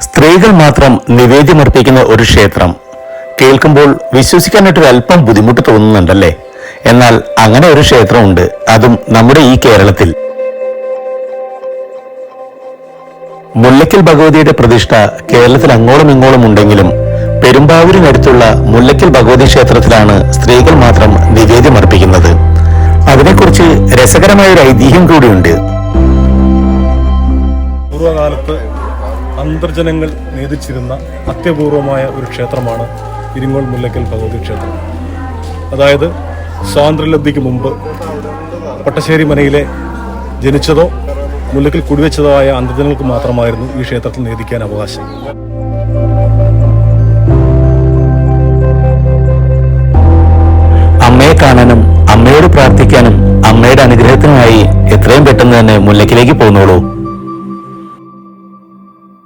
സ്ത്രീകൾ മാത്രം നിവേദ്യമർപ്പിക്കുന്ന ഒരു ക്ഷേത്രം. കേൾക്കുമ്പോൾ വിശ്വസിക്കാനായിട്ട് ഒരു അല്പം ബുദ്ധിമുട്ട് തോന്നുന്നുണ്ടല്ലേ? എന്നാൽ അങ്ങനെ ഒരു ക്ഷേത്രമുണ്ട്. അതും നമ്മുടെ ഈ കേരളത്തിൽ. മുല്ലയ്ക്കൽ ഭഗവതിയുടെ പ്രതിഷ്ഠ കേരളത്തിൽ അങ്ങോളം ഇങ്ങോളം ഉണ്ടെങ്കിലും പെരുമ്പാവൂരിനടുത്തുള്ള മുല്ലയ്ക്കൽ ഭഗവതി ക്ഷേത്രത്തിലാണ് സ്ത്രീകൾ മാത്രം നിവേദ്യമർപ്പിക്കുന്നത്. അതിനെക്കുറിച്ച് രസകരമായ ഒരു ഐതിഹ്യം കൂടിയുണ്ട്. പൂർവകാലത്ത് അന്തർജനങ്ങൾ നേതിച്ചിരുന്ന അത്യപൂർവമായ ഒരു ക്ഷേത്രമാണ് ഇരിങ്ങോൾ മുല്ലക്കൽ ഭഗവതി ക്ഷേത്രം. അതായത് സ്വാതന്ത്ര്യലബ്ധിക്ക് മുമ്പ് പട്ടശ്ശേരി മനയിലെ ജനിച്ചതോ മുല്ലക്കൽ കുടിവെച്ചതോ ആയ അന്തർജനങ്ങൾക്ക് മാത്രമായിരുന്നു ഈ ക്ഷേത്രത്തിൽ നേതിക്കാൻ അവകാശം. അമ്മയെ കാണാനും അമ്മയോട് പ്രാർത്ഥിക്കാനും അമ്മയുടെ അനുഗ്രഹത്തിനുമായി എത്രയും പെട്ടെന്ന് തന്നെ മുല്ലക്കിലേക്ക് പോന്നോളൂ